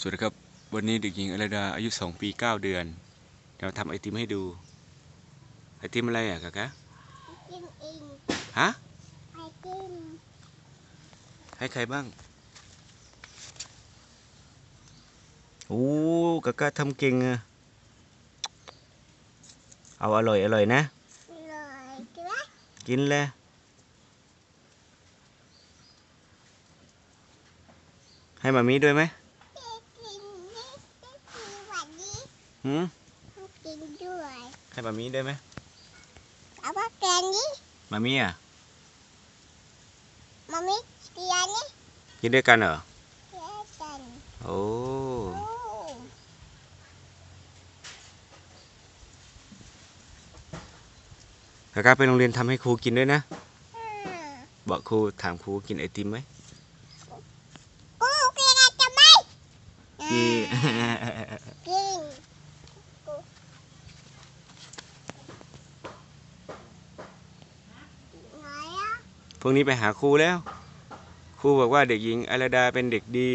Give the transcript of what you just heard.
สวัสดีครับ วันนี้เด็กหญิงอรดาอายุสองปีเก้าเดือนเราทำไอติมให้ดู ไอติมอะไรอะกะกะกินเองฮะไอติมให้ใครบ้าง โอ้กะกะทำเก่งอะเอาอร่อยอร่อยนะเลยจ้ะกินเลยให้มามีด้วยไหม หืมกินด้วยให้มามีด้วยไหมเอาว่าแกงนี้มามีอะมามิเกียนี่กินด้วยกันเหรอเกียกันโอ้โอ้กะกะไปโรงเรียนทำให้ครูกินด้วยนะอ่าบอกครูถามครูกินไอติมไหมกูกินอะไรจะไหม กิน กินกูไหนอะ พรุ่งนี้ไปหาครูแล้ว ครูบอกว่าเด็กหญิงอรดาเป็นเด็กดี